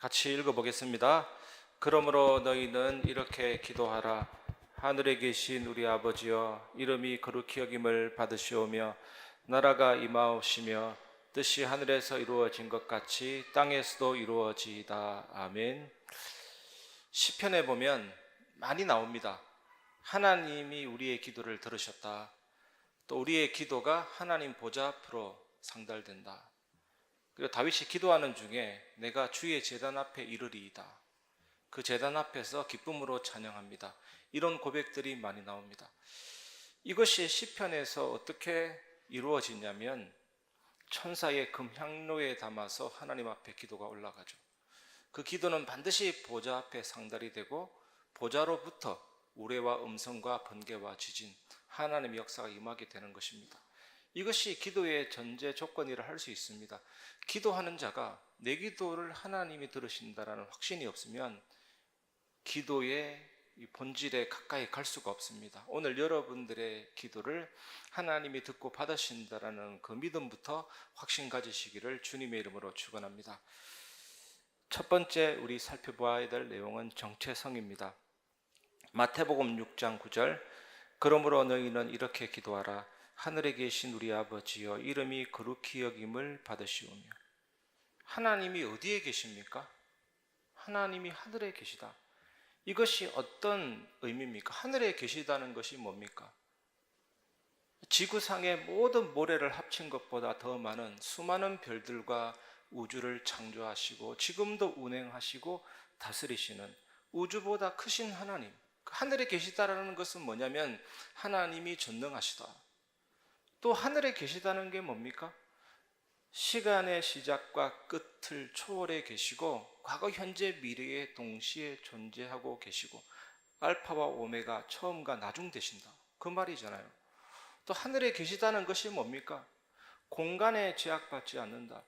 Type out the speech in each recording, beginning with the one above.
같이 읽어보겠습니다. 그러므로 너희는 이렇게 기도하라. 하늘에 계신 우리 아버지여 이름이 거룩히 여김을 받으시오며 나라가 임하옵시며 뜻이 하늘에서 이루어진 것 같이 땅에서도 이루어지이다. 아멘. 시편에 보면 많이 나옵니다. 하나님이 우리의 기도를 들으셨다. 또 우리의 기도가 하나님 보좌 앞으로 상달된다. 그리고 다윗이 기도하는 중에 내가 주의 제단 앞에 이르리이다. 그 제단 앞에서 기쁨으로 찬양합니다. 이런 고백들이 많이 나옵니다. 이것이 시편에서 어떻게 이루어지냐면 천사의 금향로에 담아서 하나님 앞에 기도가 올라가죠. 그 기도는 반드시 보좌 앞에 상달이 되고 보좌로부터 우레와 음성과 번개와 지진 하나님의 역사가 임하게 되는 것입니다. 이것이 기도의 전제 조건이라 할 수 있습니다. 기도하는 자가 내 기도를 하나님이 들으신다라는 확신이 없으면 기도의 이 본질에 가까이 갈 수가 없습니다. 오늘 여러분들의 기도를 하나님이 듣고 받으신다라는 그 믿음부터 확신 가지시기를 주님의 이름으로 축원합니다. 첫 번째 우리 살펴보아야 될 내용은 정체성입니다. 마태복음 6장 9절 그러므로 너희는 이렇게 기도하라 하늘에 계신 우리 아버지여 이름이 거룩히 여김을 받으시오며 하나님이 어디에 계십니까? 하나님이 하늘에 계시다. 이것이 어떤 의미입니까? 하늘에 계시다는 것이 뭡니까? 지구상의 모든 모래를 합친 것보다 더 많은 수많은 별들과 우주를 창조하시고 지금도 운행하시고 다스리시는 우주보다 크신 하나님. 그 하늘에 계시다라는 것은 뭐냐면 하나님이 전능하시다. 또 하늘에 계시다는 게 뭡니까? 시간의 시작과 끝을 초월해 계시고 과거, 현재, 미래에 동시에 존재하고 계시고 알파와 오메가 처음과 나중 되신다. 그 말이잖아요. 또 하늘에 계시다는 것이 뭡니까? 공간에 제약받지 않는다.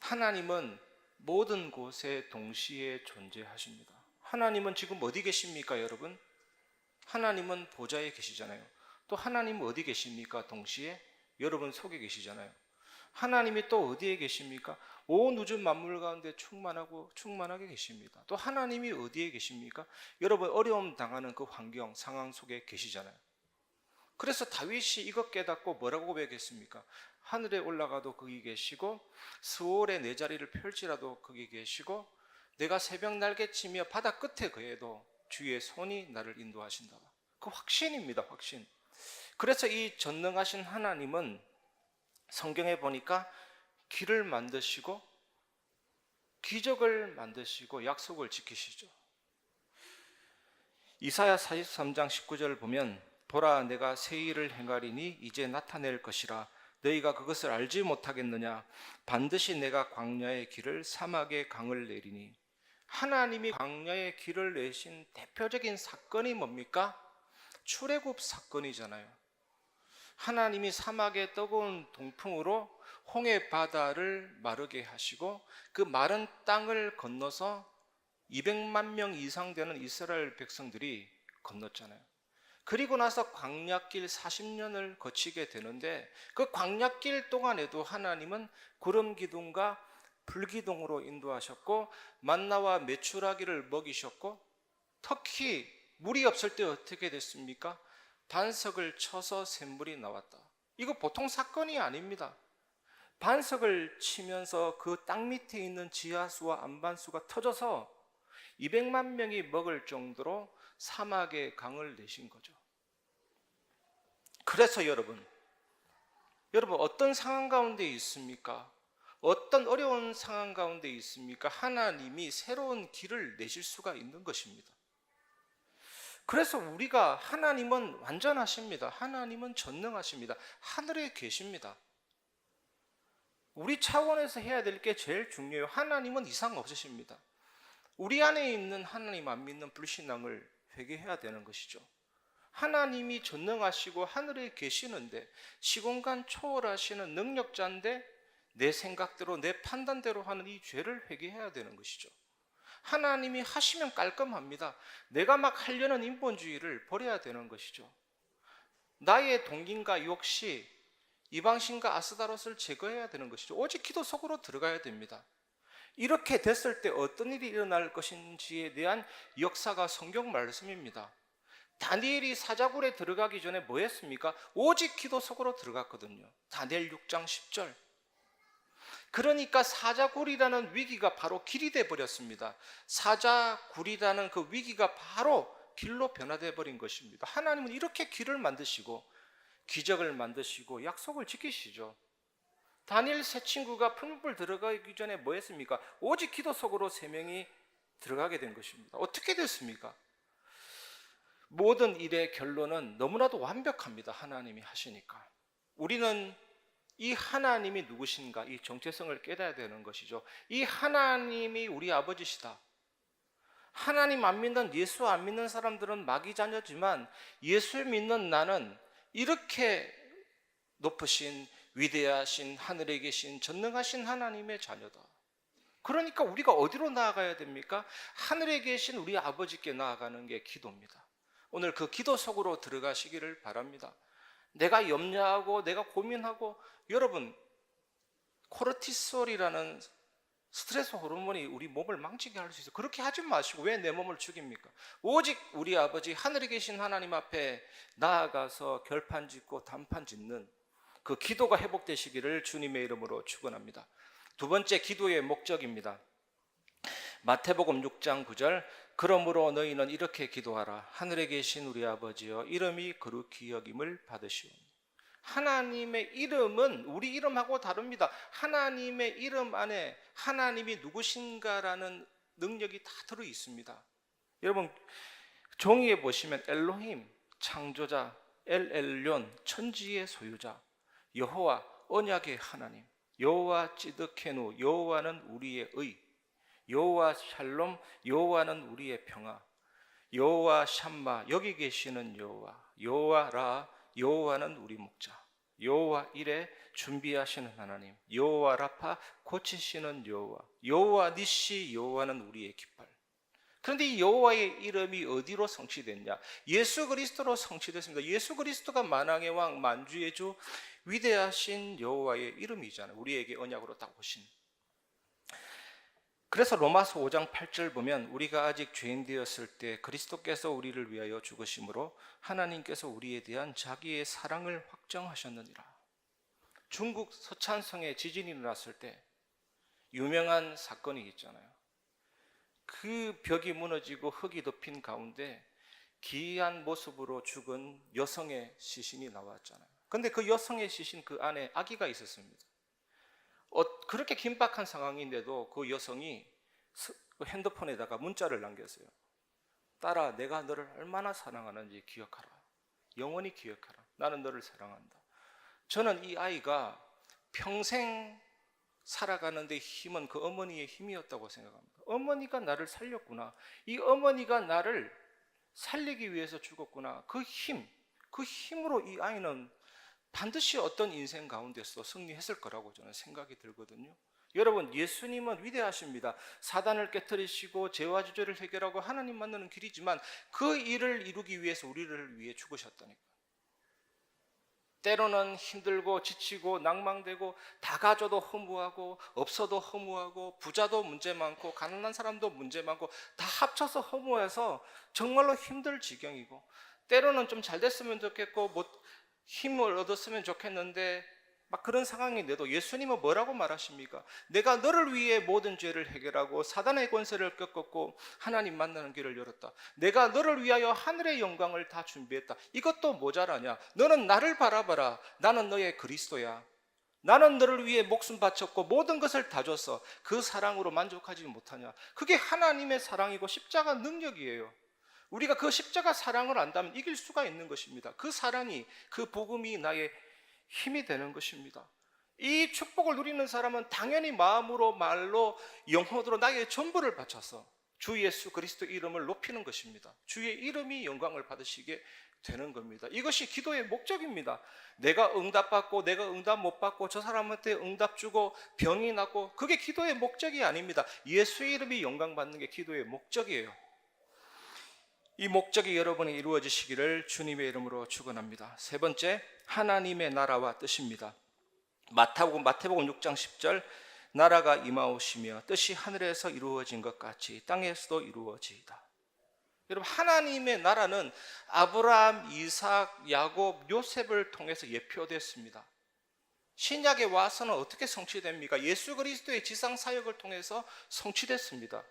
하나님은 모든 곳에 동시에 존재하십니다. 하나님은 지금 어디 계십니까, 여러분? 하나님은 보좌에 계시잖아요. 또 하나님 어디 계십니까? 동시에 여러분 속에 계시잖아요. 하나님이 또 어디에 계십니까? 온 우주 만물 가운데 충만하고 충만하게 계십니다. 또 하나님이 어디에 계십니까? 여러분 어려움 당하는 그 환경 상황 속에 계시잖아요. 그래서 다윗이 이것 깨닫고 뭐라고 고백했습니까? 하늘에 올라가도 거기 계시고 스월의 내 자리를 펼치라도 거기 계시고 내가 새벽 날개치며 바다 끝에 거해도 주의 손이 나를 인도하신다. 그 확신입니다, 확신. 그래서 이 전능하신 하나님은 성경에 보니까 길을 만드시고 기적을 만드시고 약속을 지키시죠. 이사야 43장 19절을 보면 보라 내가 새 일을 행하리니 이제 나타낼 것이라 너희가 그것을 알지 못하겠느냐 반드시 내가 광야의 길을 사막의 강을 내리니 하나님이 광야의 길을 내신 대표적인 사건이 뭡니까? 출애굽 사건이잖아요. 하나님이 사막의 뜨거운 동풍으로 홍해 바다를 마르게 하시고 그 마른 땅을 건너서 200만 명 이상 되는 이스라엘 백성들이 건넜잖아요. 그리고 나서 광약길 40년을 거치게 되는데 그 광약길 동안에도 하나님은 구름 기둥과 불 기둥으로 인도하셨고 만나와 메추라기를 먹이셨고 특히 물이 없을 때 어떻게 됐습니까? 반석을 쳐서 샘물이 나왔다. 이거 보통 사건이 아닙니다. 반석을 치면서 그 땅 밑에 있는 지하수와 안반수가 터져서 200만 명이 먹을 정도로 사막의 강을 내신 거죠. 그래서 여러분, 여러분 어떤 상황 가운데 있습니까? 어떤 어려운 상황 가운데 있습니까? 하나님이 새로운 길을 내실 수가 있는 것입니다. 그래서 우리가 하나님은 완전하십니다. 하나님은 전능하십니다. 하늘에 계십니다. 우리 차원에서 해야 될 게 제일 중요해요. 하나님은 이상 없으십니다. 우리 안에 있는 하나님 안 믿는 불신앙을 회개해야 되는 것이죠. 하나님이 전능하시고 하늘에 계시는데 시공간 초월하시는 능력자인데 내 생각대로 내 판단대로 하는 이 죄를 회개해야 되는 것이죠. 하나님이 하시면 깔끔합니다. 내가 막 하려는 인본주의를 버려야 되는 것이죠. 나의 동기과 욕시, 이방신과 아스다롯을 제거해야 되는 것이죠. 오직 기도 속으로 들어가야 됩니다. 이렇게 됐을 때 어떤 일이 일어날 것인지에 대한 역사가 성경 말씀입니다. 다니엘이 사자굴에 들어가기 전에 뭐 했습니까? 오직 기도 속으로 들어갔거든요. 다니엘 6장 10절. 그러니까 사자굴이라는 위기가 바로 길이 돼 버렸습니다. 사자굴이라는 그 위기가 바로 길로 변화돼 버린 것입니다. 하나님은 이렇게 길을 만드시고 기적을 만드시고 약속을 지키시죠. 다니엘 세 친구가 풀무불 들어가기 전에 뭐 했습니까? 오직 기도 속으로 세 명이 들어가게 된 것입니다. 어떻게 됐습니까? 모든 일의 결론은 너무나도 완벽합니다. 하나님이 하시니까. 우리는 이 하나님이 누구신가 이 정체성을 깨달아야 되는 것이죠. 이 하나님이 우리 아버지시다. 하나님 안 믿는 예수 안 믿는 사람들은 마귀 자녀지만 예수 믿는 나는 이렇게 높으신 위대하신 하늘에 계신 전능하신 하나님의 자녀다. 그러니까 우리가 어디로 나아가야 됩니까? 하늘에 계신 우리 아버지께 나아가는 게 기도입니다. 오늘 그 기도 속으로 들어가시기를 바랍니다. 내가 염려하고 내가 고민하고 여러분 코르티솔이라는 스트레스 호르몬이 우리 몸을 망치게 할 수 있어요. 그렇게 하지 마시고 왜 내 몸을 죽입니까? 오직 우리 아버지 하늘에 계신 하나님 앞에 나아가서 결판 짓고 단판 짓는 그 기도가 회복되시기를 주님의 이름으로 축원합니다. 두 번째 기도의 목적입니다. 마태복음 6장 9절 그러므로 너희는 이렇게 기도하라 하늘에 계신 우리 아버지여 이름이 거룩히 여김을 받으시오. 하나님의 이름은 우리 이름하고 다릅니다. 하나님의 이름 안에 하나님이 누구신가라는 능력이 다 들어 있습니다. 여러분 종이에 보시면 엘로힘 창조자 엘엘련 천지의 소유자 여호와 언약의 하나님 여호와 찌드케누 여호와는 우리의 의 여호와 샬롬 여호와는 우리의 평화 여호와 샴마 여기 계시는 여호와 여호와 라 여호와는 우리 목자 여호와 이레 준비하시는 하나님 여호와 라파 고치시는 여호와 여호와 니시 여호와는 우리의 깃발 그런데 이 여호와의 이름이 어디로 성취됐냐? 예수 그리스도로 성취됐습니다. 예수 그리스도가 만왕의 왕, 만주의 주, 위대하신 여호와의 이름이잖아요. 우리에게 언약으로 딱 오신. 그래서 로마서 5장 8절 보면 우리가 아직 죄인 되었을 때 그리스도께서 우리를 위하여 죽으심으로 하나님께서 우리에 대한 자기의 사랑을 확정하셨느니라. 중국 서찬성에 지진이 일어났을 때 유명한 사건이 있잖아요. 그 벽이 무너지고 흙이 덮인 가운데 기이한 모습으로 죽은 여성의 시신이 나왔잖아요. 근데 그 여성의 시신 그 안에 아기가 있었습니다. 어, 그렇게 긴박한 상황인데도 그 여성이 스- 그 핸드폰에다가 문자를 남겼어요. 딸아, 내가 너를 얼마나 사랑하는지 기억하라. 영원히 기억하라. 나는 너를 사랑한다. 저는 이 아이가 평생 살아가는데 힘은 그 어머니의 힘이었다고 생각합니다. 어머니가 나를 살렸구나. 이 어머니가 나를 살리기 위해서 죽었구나. 그 힘, 그 힘으로 이 아이는 반드시 어떤 인생 가운데서 승리했을 거라고 저는 생각이 들거든요. 여러분, 예수님은 위대하십니다. 사단을 깨뜨리시고 죄와 주죄를 해결하고 하나님 만나는 길이지만 그 일을 이루기 위해서 우리를 위해 죽으셨다니까. 때로는 힘들고 지치고 낭망되고 다 가져도 허무하고 없어도 허무하고 부자도 문제 많고 가난한 사람도 문제 많고 다 합쳐서 허무해서 정말로 힘들 지경이고 때로는 좀 잘 됐으면 좋겠고 뭐 힘을 얻었으면 좋겠는데 막 그런 상황인데도 예수님은 뭐라고 말하십니까? 내가 너를 위해 모든 죄를 해결하고 사단의 권세를 꺾었고 하나님 만나는 길을 열었다. 내가 너를 위하여 하늘의 영광을 다 준비했다. 이것도 모자라냐? 너는 나를 바라봐라. 나는 너의 그리스도야. 나는 너를 위해 목숨 바쳤고 모든 것을 다 줬어. 그 사랑으로 만족하지 못하냐? 그게 하나님의 사랑이고 십자가 능력이에요. 우리가 그 십자가 사랑을 안다면 이길 수가 있는 것입니다. 그 사랑이 그 복음이 나의 힘이 되는 것입니다. 이 축복을 누리는 사람은 당연히 마음으로 말로 영혼으로 나의 전부를 바쳐서 주 예수 그리스도 이름을 높이는 것입니다. 주의 이름이 영광을 받으시게 되는 겁니다. 이것이 기도의 목적입니다. 내가 응답받고 내가 응답 못 받고 저 사람한테 응답 주고 병이 났고 그게 기도의 목적이 아닙니다. 예수의 이름이 영광 받는 게 기도의 목적이에요. 이 목적이 여러분이 이루어지시기를 주님의 이름으로 축원합니다. 세 번째 하나님의 나라와 뜻입니다. 마태복음 마태복음 6장 10절 나라가 임하오시며 뜻이 하늘에서 이루어진 것 같이 땅에서도 이루어지이다. 여러분 하나님의 나라는 아브라함, 이삭, 야곱, 요셉을 통해서 예표됐습니다. 신약에 와서는 어떻게 성취됩니까? 예수 그리스도의 지상 사역을 통해서 성취됐습니다.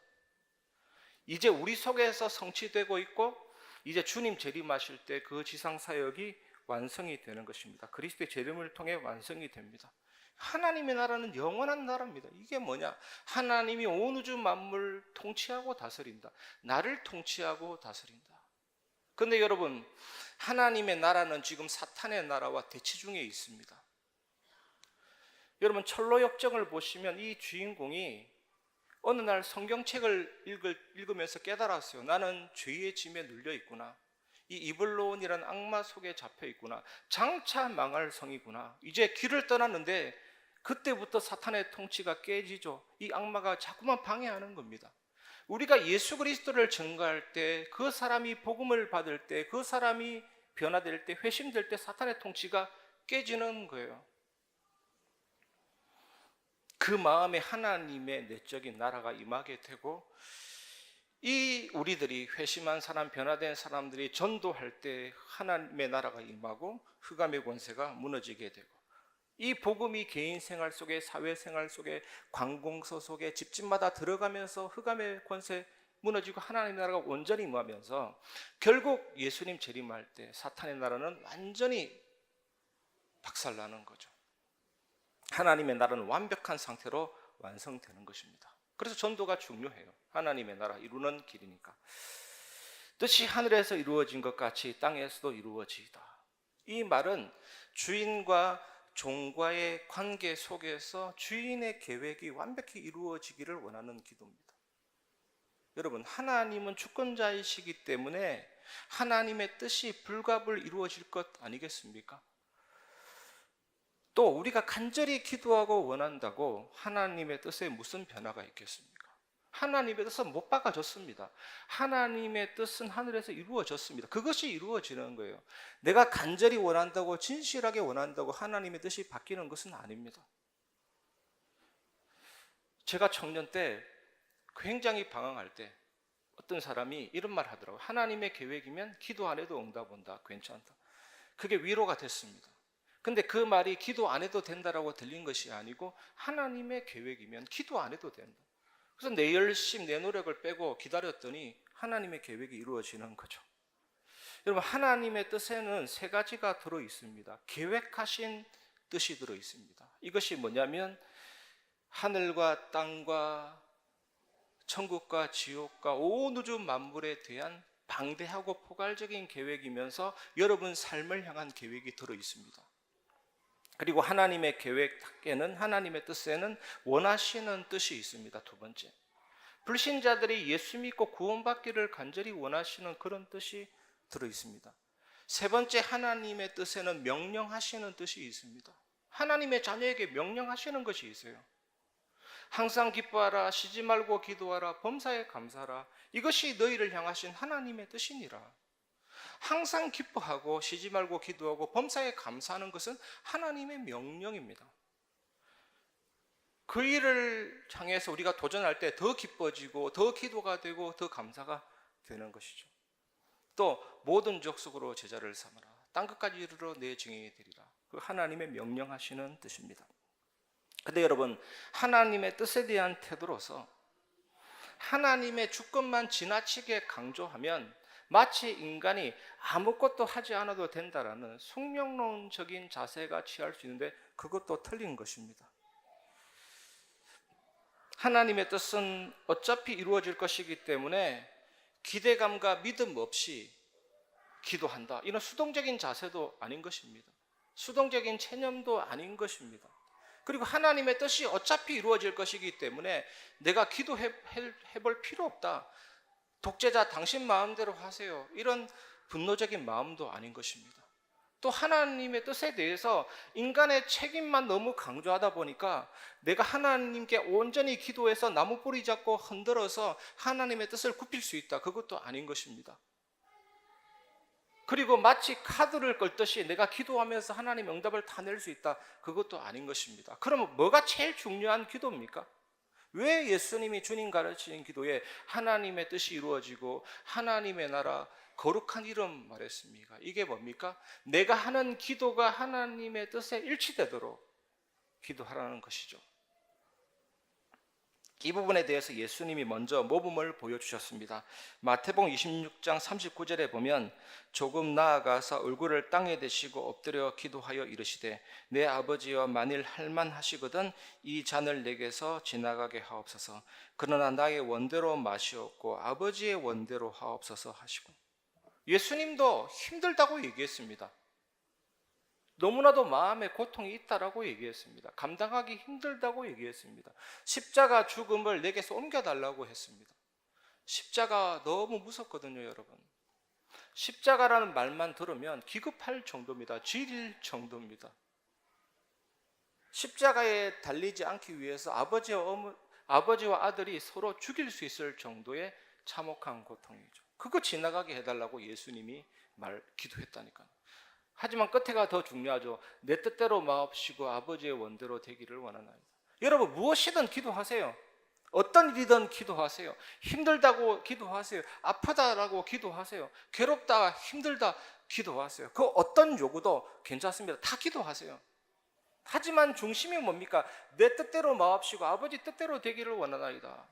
이제 우리 속에서 성취되고 있고 이제 주님 재림하실 때 그 지상 사역이 완성이 되는 것입니다. 그리스도의 재림을 통해 완성이 됩니다. 하나님의 나라는 영원한 나라입니다. 이게 뭐냐? 하나님이 온 우주 만물 통치하고 다스린다. 나를 통치하고 다스린다. 근데 여러분, 하나님의 나라는 지금 사탄의 나라와 대치 중에 있습니다. 여러분, 철로 역정을 보시면 이 주인공이 어느 날 성경책을 읽을, 읽으면서 깨달았어요. 나는 죄의 짐에 눌려 있구나. 이 이블론이라는 악마 속에 잡혀 있구나. 장차 망할 성이구나. 이제 길을 떠났는데 그때부터 사탄의 통치가 깨지죠. 이 악마가 자꾸만 방해하는 겁니다. 우리가 예수 그리스도를 증거할 때, 그 사람이 복음을 받을 때, 그 사람이 변화될 때, 회심될 때 사탄의 통치가 깨지는 거예요. 그 마음에 하나님의 내적인 나라가 임하게 되고 이 우리들이 회심한 사람, 변화된 사람들이 전도할 때 하나님의 나라가 임하고 흑암의 권세가 무너지게 되고 이 복음이 개인 생활 속에 사회 생활 속에 관공서 속에 집집마다 들어가면서 흑암의 권세 무너지고 하나님의 나라가 온전히 임하면서 결국 예수님 재림할 때 사탄의 나라는 완전히 박살나는 거죠. 하나님의 나라는 완벽한 상태로 완성되는 것입니다. 그래서 전도가 중요해요. 하나님의 나라 이루는 길이니까. 뜻이 하늘에서 이루어진 것 같이 땅에서도 이루어지이다. 이 말은 주인과 종과의 관계 속에서 주인의 계획이 완벽히 이루어지기를 원하는 기도입니다. 여러분, 하나님은 주권자이시기 때문에 하나님의 뜻이 불갑을 이루어질 것 아니겠습니까? 또 우리가 간절히 기도하고 원한다고 하나님의 뜻에 무슨 변화가 있겠습니까? 하나님의 뜻은 못 바꿔졌습니다. 하나님의 뜻은 하늘에서 이루어졌습니다. 그것이 이루어지는 거예요. 내가 간절히 원한다고 진실하게 원한다고 하나님의 뜻이 바뀌는 것은 아닙니다. 제가 청년 때 굉장히 방황할 때 어떤 사람이 이런 말 하더라고요. 하나님의 계획이면 기도 안 해도 응답 온다. 괜찮다. 그게 위로가 됐습니다. 근데 그 말이 기도 안 해도 된다라고 들린 것이 아니고 하나님의 계획이면 기도 안 해도 된다. 그래서 내 열심, 내 노력을 빼고 기다렸더니 하나님의 계획이 이루어지는 거죠. 여러분, 하나님의 뜻에는 세 가지가 들어 있습니다. 계획하신 뜻이 들어 있습니다. 이것이 뭐냐면 하늘과 땅과 천국과 지옥과 온 우주 만물에 대한 방대하고 포괄적인 계획이면서 여러분 삶을 향한 계획이 들어 있습니다. 그리고 하나님의 계획에는 하나님의 뜻에는 원하시는 뜻이 있습니다. 두 번째. 불신자들이 예수 믿고 구원받기를 간절히 원하시는 그런 뜻이 들어 있습니다. 세 번째 하나님의 뜻에는 명령하시는 뜻이 있습니다. 하나님의 자녀에게 명령하시는 것이 있어요. 항상 기뻐하라, 쉬지 말고 기도하라, 범사에 감사하라. 이것이 너희를 향하신 하나님의 뜻이니라. 항상 기뻐하고 쉬지 말고 기도하고 범사에 감사하는 것은 하나님의 명령입니다. 그 일을 향해서 우리가 도전할 때 더 기뻐지고 더 기도가 되고 더 감사가 되는 것이죠. 또 모든 족속으로 제자를 삼아라. 땅 끝까지 이르러 내 증인이 되리라. 그 하나님의 명령하시는 뜻입니다. 근데 여러분 하나님의 뜻에 대한 태도로서 하나님의 주권만 지나치게 강조하면 마치 인간이 아무것도 하지 않아도 된다라는 숙명론적인 자세가 취할 수 있는데 그것도 틀린 것입니다. 하나님의 뜻은 어차피 이루어질 것이기 때문에 기대감과 믿음 없이 기도한다. 이런 수동적인 자세도 아닌 것입니다. 수동적인 체념도 아닌 것입니다. 그리고 하나님의 뜻이 어차피 이루어질 것이기 때문에 내가 기도해 볼 필요 없다. 독재자 당신 마음대로 하세요. 이런 분노적인 마음도 아닌 것입니다. 또 하나님의 뜻에 대해서 인간의 책임만 너무 강조하다 보니까 내가 하나님께 온전히 기도해서 나무 뿌리 잡고 흔들어서 하나님의 뜻을 굽힐 수 있다. 그것도 아닌 것입니다. 그리고 마치 카드를 걸듯이 내가 기도하면서 하나님 응답을 다 낼 수 있다. 그것도 아닌 것입니다. 그러면 뭐가 제일 중요한 기도입니까? 왜 예수님이 주님 가르치는 기도에 하나님의 뜻이 이루어지고 하나님의 나라 거룩한 이름 말했습니까? 이게 뭡니까? 내가 하는 기도가 하나님의 뜻에 일치되도록 기도하라는 것이죠. 이 부분에 대해서 예수님이 먼저 모범을 보여주셨습니다. 마태복음 26장 39절에 보면 조금 나아가서 얼굴을 땅에 대시고 엎드려 기도하여 이르시되 내 아버지여 만일 할만하시거든 이 잔을 내게서 지나가게 하옵소서 그러나 나의 원대로 마시옵고 아버지의 원대로 하옵소서 하시고 예수님도 힘들다고 얘기했습니다. 너무나도 마음에 고통이 있다라고 얘기했습니다. 감당하기 힘들다고 얘기했습니다. 십자가 죽음을 내게서 옮겨달라고 했습니다. 십자가 너무 무섭거든요, 여러분. 십자가라는 말만 들으면 기급할 정도입니다. 질릴 정도입니다. 십자가에 달리지 않기 위해서 아버지와, 어머, 아버지와 아들이 서로 죽일 수 있을 정도의 참혹한 고통이죠. 그거 지나가게 해달라고 예수님이 말 기도했다니까요. 하지만 끝에가 더 중요하죠. 내 뜻대로 마옵시고 아버지의 원대로 되기를 원하나이다. 여러분 무엇이든 기도하세요. 어떤 일이든 기도하세요. 힘들다고 기도하세요. 아프다라고 기도하세요. 괴롭다, 힘들다 기도하세요. 그 어떤 요구도 괜찮습니다. 다 기도하세요. 하지만 중심이 뭡니까? 내 뜻대로 마옵시고 아버지 뜻대로 되기를 원하나이다.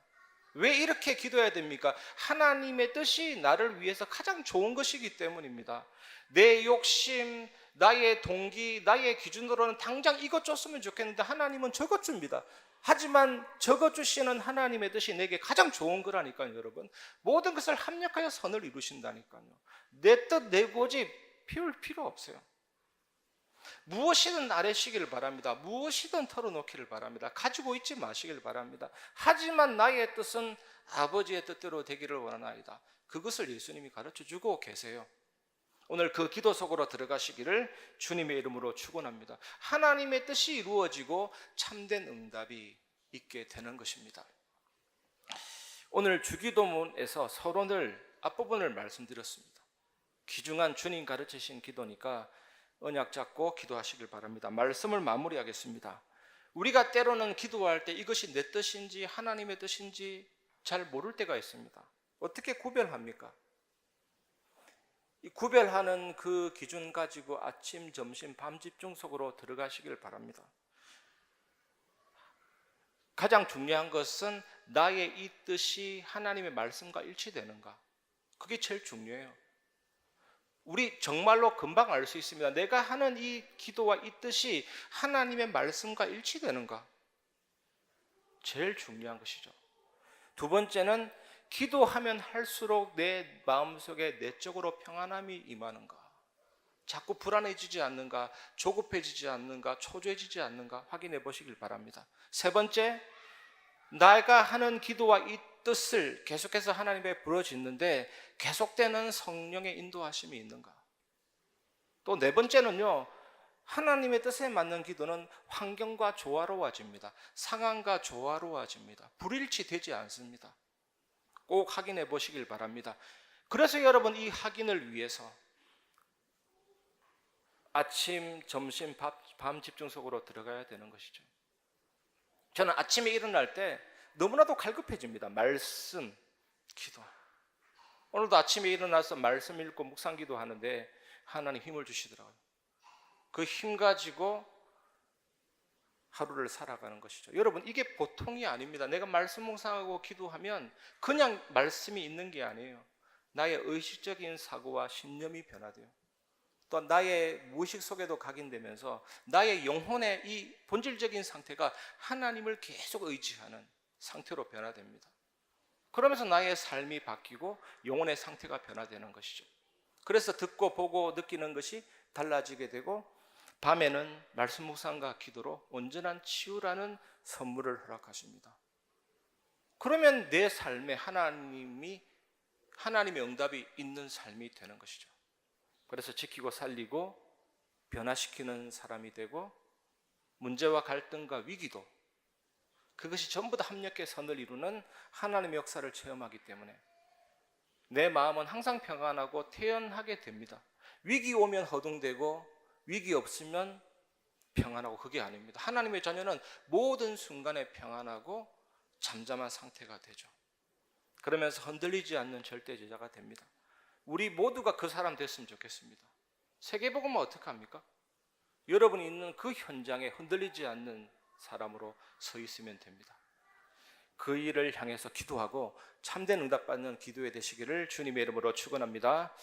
왜 이렇게 기도해야 됩니까? 하나님의 뜻이 나를 위해서 가장 좋은 것이기 때문입니다. 내 욕심, 나의 동기, 나의 기준으로는 당장 이것 줬으면 좋겠는데 하나님은 저것 줍니다. 하지만 저것 주시는 하나님의 뜻이 내게 가장 좋은 거라니까요, 여러분. 모든 것을 합력하여 선을 이루신다니까요. 내 뜻, 내 고집 피울 필요 없어요. 무엇이든 아뢰시기를 바랍니다. 무엇이든 털어놓기를 바랍니다. 가지고 있지 마시길 바랍니다. 하지만 나의 뜻은 아버지의 뜻대로 되기를 원하나이다. 그것을 예수님이 가르쳐 주고 계세요. 오늘 그 기도 속으로 들어가시기를 주님의 이름으로 축원합니다. 하나님의 뜻이 이루어지고 참된 응답이 있게 되는 것입니다. 오늘 주기도문에서 서론을 앞부분을 말씀드렸습니다. 귀중한 주님 가르치신 기도니까 언약 잡고 기도하시길 바랍니다. 말씀을 마무리하겠습니다. 우리가 때로는 기도할 때 이것이 내 뜻인지 하나님의 뜻인지 잘 모를 때가 있습니다. 어떻게 구별합니까? 이 구별하는 그 기준 가지고 아침, 점심, 밤 집중 속으로 들어가시길 바랍니다. 가장 중요한 것은 나의 이 뜻이 하나님의 말씀과 일치되는가? 그게 제일 중요해요. 우리 정말로 금방 알 수 있습니다. 내가 하는 이 기도와 이 뜻이 하나님의 말씀과 일치되는가? 제일 중요한 것이죠. 두 번째는 기도하면 할수록 내 마음속에 내적으로 평안함이 임하는가? 자꾸 불안해지지 않는가? 조급해지지 않는가? 초조해지지 않는가? 확인해 보시길 바랍니다. 세 번째, 내가 하는 기도와 이 뜻을 계속해서 하나님에 부러짓는데 계속되는 성령의 인도하심이 있는가? 또 네 번째는요. 하나님의 뜻에 맞는 기도는 환경과 조화로워집니다. 상황과 조화로워집니다. 불일치되지 않습니다. 꼭 확인해 보시길 바랍니다. 그래서 여러분 이 확인을 위해서 아침, 점심, 밤 집중 속으로 들어가야 되는 것이죠. 저는 아침에 일어날 때 너무나도 갈급해집니다. 말씀, 기도. 오늘도 아침에 일어나서 말씀 읽고 묵상 기도하는데 하나님 힘을 주시더라고요. 그 힘 가지고 하루를 살아가는 것이죠. 여러분, 이게 보통이 아닙니다. 내가 말씀 묵상하고 기도하면 그냥 말씀이 있는 게 아니에요. 나의 의식적인 사고와 신념이 변화돼요. 또 나의 무의식 속에도 각인되면서 나의 영혼의 이 본질적인 상태가 하나님을 계속 의지하는 상태로 변화됩니다. 그러면서 나의 삶이 바뀌고 영혼의 상태가 변화되는 것이죠. 그래서 듣고 보고 느끼는 것이 달라지게 되고 밤에는 말씀 묵상과 기도로 온전한 치유라는 선물을 허락하십니다. 그러면 내 삶에 하나님이 하나님의 응답이 있는 삶이 되는 것이죠. 그래서 지키고 살리고 변화시키는 사람이 되고 문제와 갈등과 위기도 그것이 전부 다 합력의 선을 이루는 하나님의 역사를 체험하기 때문에 내 마음은 항상 평안하고 태연하게 됩니다. 위기 오면 허둥대고 위기 없으면 평안하고 그게 아닙니다. 하나님의 자녀는 모든 순간에 평안하고 잠잠한 상태가 되죠. 그러면서 흔들리지 않는 절대 제자가 됩니다. 우리 모두가 그 사람 됐으면 좋겠습니다. 세계복음은 어떻게 합니까? 여러분이 있는 그 현장에 흔들리지 않는 사람으로 서 있으면 됩니다. 그 일을 향해서 기도하고 참된 응답받는 기도에 되시기를 주님의 이름으로 축원합니다.